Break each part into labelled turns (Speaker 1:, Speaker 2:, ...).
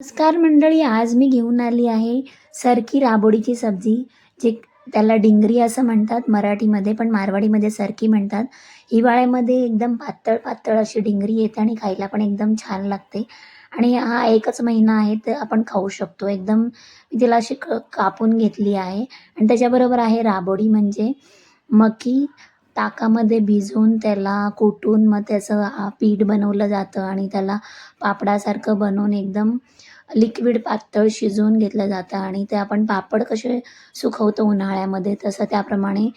Speaker 1: नमस्कार मंडळी आज मी घेऊन आली आहे सरकी राबोडीची सब्जी जे त्याला डिंगरी असं म्हणतात मराठीमध्ये पण मारवाडीमध्ये सरकी म्हणतात. हिवाळ्यामध्ये एकदम पातळ पातळ अशी डिंगरी येते आणि खायला पण एकदम छान लागते. आणि हा एकच महिना आहे तर आपण खाऊ शकतो. एकदम मी तिला अशी क कापून घेतली आहे. आणि त्याच्याबरोबर आहे राबोडी म्हणजे मकी ताकामध्ये भिजवून त्याला कुटून मग त्याचं पीठ बनवलं जातं आणि त्याला पापडासारखं बनवून एकदम लिक्विड पातळ शिजवून घेतलं जातं आणि ते आपण पापड कसे सुकवतो उन्हाळ्यामध्ये तसं त्याप्रमाणे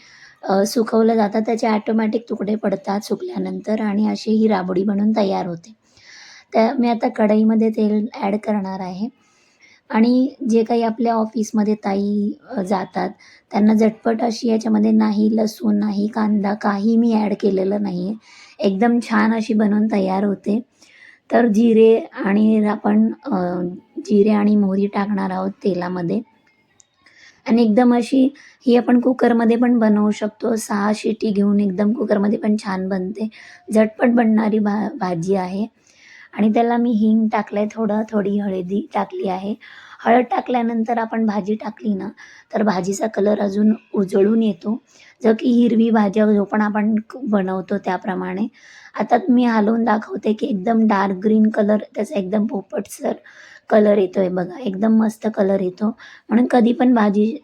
Speaker 1: सुकवलं जातं. त्याचे ॲटोमॅटिक तुकडे पडतात सुकल्यानंतर आणि अशी ही राबडी बनून तयार होते. त्या मी आता कढईमध्ये तेल ॲड करणार आहे. आणि जे काही आपल्या ऑफिसमध्ये ताई जातात त्यांना झटपट अशी याच्यामध्ये नाही लसूण नाही कांदा काही मी ॲड केलेलं नाही आहे एकदम छान अशी बनवून तयार होते. तर जिरे आणि आपण जिरे आणि मोहरी टाकणार आहोत तेलामध्ये. आणि एकदम अशी ही आपण कुकरमध्ये पण बनवू शकतो. सहा शिटी घेऊन एकदम कुकरमध्ये पण छान बनते. झटपट बनणारी भा भाजी आहे. आणि त्याला मी हिंग टाकलं आहे थोडं थोडी हळदी टाकली आहे. हळद टाकल्यानंतर आपण भाजी टाकली ना तर भाजीचा कलर अजून उजळून येतो. जर की हिरवी भाज्या जो पण आपण बनवतो त्याप्रमाणे. आता मी हलवून दाखवते की एकदम डार्क ग्रीन कलर त्याचा एकदम पोपटसर कलर येतो आहे बघा. एकदम मस्त कलर येतो. म्हणून कधी पण भाजी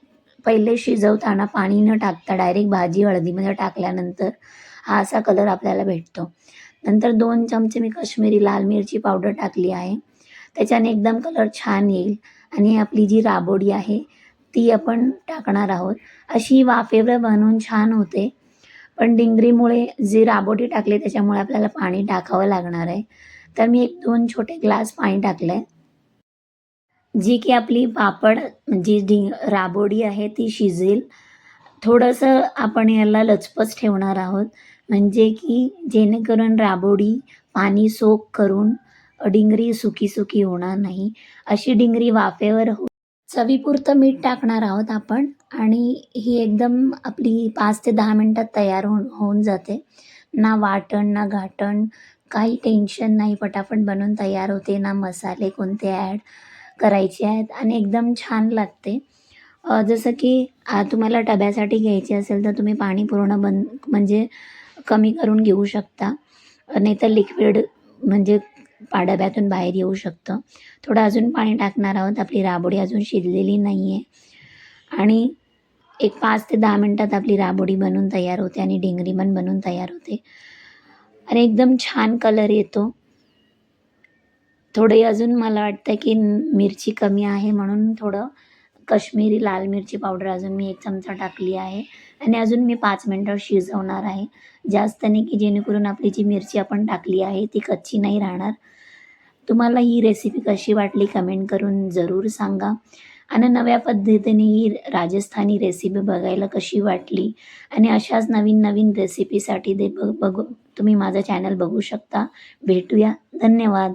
Speaker 1: पहिले शिजवताना पाणी न टाकता डायरेक्ट भाजी हळदीमध्ये टाकल्यानंतर हा असा कलर आपल्याला भेटतो. नंतर दोन चमचे मी काश्मीरी लाल मिरची पावडर टाकली आहे. त्याच्याने एकदम कलर छान येईल. आणि आपली जी राबोडी आहे ती आपण टाकणार आहोत. अशी वाफेवर बनवून छान होते. पण डिंगरीमुळे जी राबोटी टाकली त्याच्यामुळे आपल्याला पाणी टाकावं लागणार आहे. तर मी एक दोन छोटे ग्लास पाणी टाकलं आहे जी की आपली पापड जी डि राबोडी आहे ती शिजेल. थोडंसं आपण याला लचपच ठेवणार आहोत. म्हणजे की जेणेकरून राबोडी पाणी सोक करून डिंगरी सुकी सुकी होणार नाही. अशी डिंगरी वाफेवर हो चवीपुरतं मीठ टाकणार आहोत आपण आणि ही एकदम आपली पाच ते दहा मिनटात तयार होऊन होऊन जाते. ना वाटण ना घाटण काही टेन्शन नाही. पटापट बनवून तयार होते. ना मसाले कोणते ॲड करायचे आहेत आणि एकदम छान लागते. जसं की तुम्हाला डब्यासाठी घ्यायची असेल तर तुम्ही पाणी पूर्ण बन म्हणजे कमी करून घेऊ शकता. नाही तर लिक्विड म्हणजे पा डब्यातून बाहेर येऊ शकतं. थोडं अजून पाणी टाकणार आहोत. आपली राबोडी अजून शिजलेली नाही आहे आणि एक पाच ते दहा मिनटात आपली राबोडी बनून तयार होते आणि डिंगरी पण बनून तयार होते. आणि एकदम छान कलर येतो. थोडे अजून मला वाटतं की मिरची कमी आहे म्हणून थोडं कश्मीरी लाल मिरची पावडर अजून मी एक चमचा टाकली आहे. आणि अजून मी पाच मिनटं शिजवणार आहे. जास्त नाही की जेणेकरून आपली जी मिरची आपण टाकली आहे ती कच्ची नाही राहणार. तुम्हाला ही रेसिपी कशी वाटली कमेंट करून जरूर सांगा. आणि नव्या पद्धतीने ही राजस्थानी रेसिपी बघायला कशी वाटली? आणि अशाच नवीन नवीन रेसिपीसाठी दे बघ बघू तुम्ही माझं चॅनल बघू शकता. भेटूया. धन्यवाद.